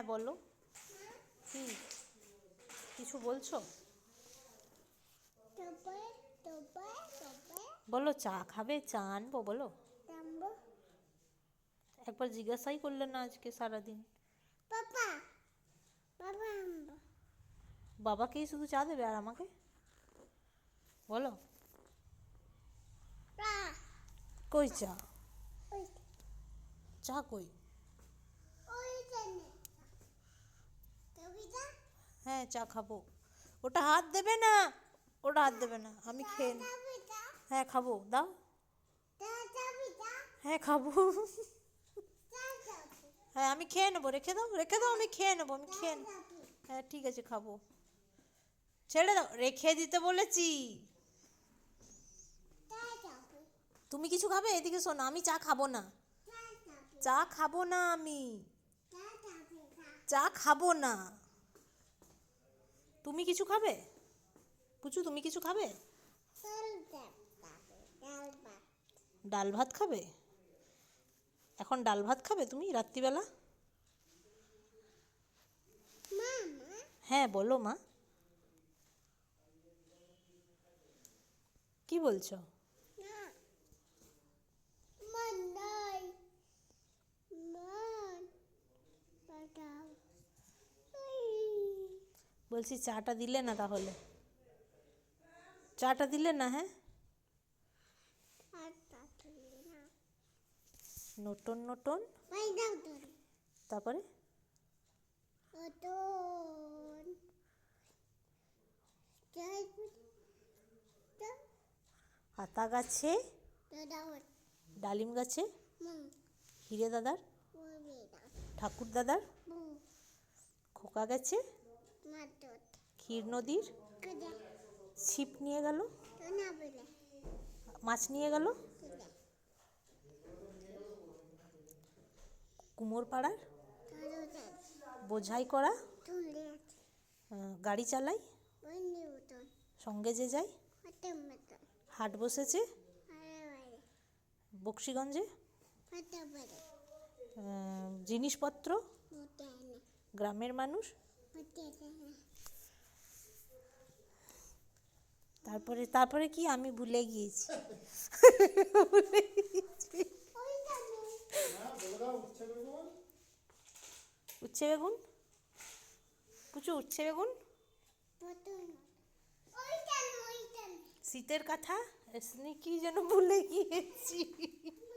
হ্যাঁ বলো। কি? কিছু বলছো? বলো চা খাবে? চা আনব বলো। একবার জিজ্ঞাসাই করলে না আজকে সারাদিন। বাবাকেই শুধু চা দেবে আর আমাকে? বলো। কই চা? চা কই? চা খাব। ওটা হাত দেবে না? ওটা হাত দেবে না। আমি খেয়ে হ্যাঁ খাব। দাও। হ্যাঁ খাব। হ্যাঁ আমি খেয়ে নেব। রেখে দাও রেখে দাও, আমি খেয়ে নেব, আমি খেয়ে হ্যাঁ ঠিক আছে, খাব। ছেড়ে দাও, রেখে দিতে বলেছি। তুমি কিছু খাবে? এদিকে শোনো, আমি চা খাব না। চা খাব না আমি। চা খাব না। তুমি কিছু খাবে? পুচু, তুমি কিছু খাবে? ডাল ভাত খাবে? এখন ডাল ভাত খাবে তুমি রাত্রিবেলা? হ্যাঁ বলো মা। কি বলছো? বলছি চাটা দিলে না তাহলে? চাটা দিলে না হ্যাঁ? না। নটন নটন তারপরে? আতা গাছে? ডালিম গাছে? হিরে দাদার? ঠাকুর দাদার? খোকা গেছে? ক্ষীর নদীর ছিপ নিয়ে গেল? মাছ নিয়ে গেল? কুমোর পাড়ার বোঝাই করা? গাড়ি চালাই? সঙ্গে যে মতন হাট বসেছে? বক্সিগঞ্জে? জিনিসপত্র? গ্রামের মানুষ? তারপরে তারপরে কি? আমি ভুলে গিয়েছি। জানো উচ্ছে বেগুন? পুচু, উচ্ছে বেগুন? শীতের কথা? এসনি কি যেন ভুলে গিয়েছি।